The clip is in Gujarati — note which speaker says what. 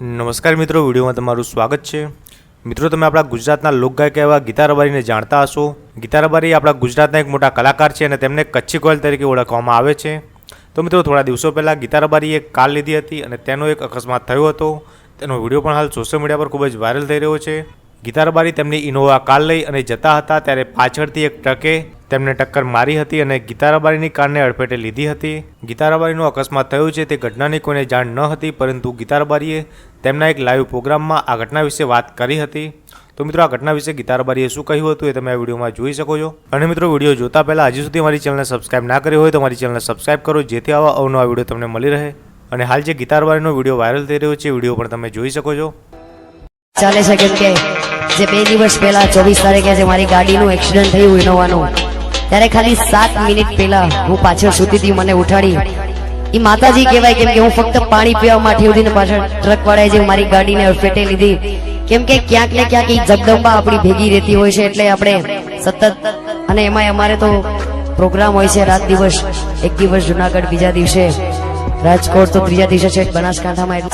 Speaker 1: નમસ્કાર મિત્રો, વિડીયોમાં તમારું સ્વાગત છે. મિત્રો, તમે આપણા ગુજરાતના લોકગાયક એવા ગીતા રબારીને જાણતા હશો. ગીતા રબારી આપણા ગુજરાતના એક મોટા કલાકાર છે અને તેમને કચ્છી કોયલ તરીકે ઓળખવામાં આવે છે. તો મિત્રો, થોડા દિવસો પહેલાં ગીતા રબારીએ કાર લીધી હતી અને તેનો એક અકસ્માત થયો હતો. તેનો વીડિયો પણ હાલ સોશિયલ મીડિયા પર ખૂબ જ વાયરલ થઈ રહ્યો છે. ગીતા રબારી તેમની ઇનોવા કાર લઈ અને જતા હતા ત્યારે પાછળથી એક ટ્રકે તેમને ટક્કર મારી હતી અને ગીતારાબારીની કારને અડફેટે લીધી હતી. ગીતારાબારીનું અકસ્માત થયો છે તે ઘટનાની કોઈને જાણ ન હતી, પરંતુ ગીતારાબારીએ તેમના એક લાઈવ પ્રોગ્રામમાં આ ઘટના વિશે વાત કરી હતી. તો મિત્રો, આ ઘટના વિશે ગીતારાબારીએ શું કહ્યું હતું એ તમે આ વિડીયોમાં જોઈ શકો છો. અને મિત્રો, વીડિયો જોતા પહેલાં હજી સુધી મારી ચેનલને સબસ્ક્રાઇબ ના કરી હોય તો મારી ચેનલને સબસ્ક્રાઈબ કરો, જેથી આવા અવનવા વીડિયો તમને મળી રહે. અને હાલ જે ગીતારબારીનો વીડિયો વાયરલ થઈ રહ્યો છે વીડિયો પણ તમે જોઈ શકો છો.
Speaker 2: ચાલે છે કેમ કે જે બે દિવસ પહેલા ચોવીસ તારીખે જે મારી ગાડીનું એક્સિડન્ટ થયું, ઇનોવાનું ત્યારે ખાલી સાત મિનિટ પહેલા હું પાછળ સુતી હતી મને ઉઠાડી. એ માતાજી કહેવાય કેમ કે હું ફક્ત પાણી પીવા માટે ઉઠીને પાછળ ટ્રક વાળાએ જે મારી ગાડીને અડફેટે લીધી. કેમ કે ક્યાંક ને ક્યાંક એ જગદંબા આપણી ભેગી રહેતી હોય છે એટલે આપણે સતત અને એમાં અમારે તો પ્રોગ્રામ હોય છે રાત દિવસ. એક દિવસ જુનાગઢ બીજા દિવસે. રાજકોટ તો ત્રીજા દિવસે છે બનાસકાંઠામાં.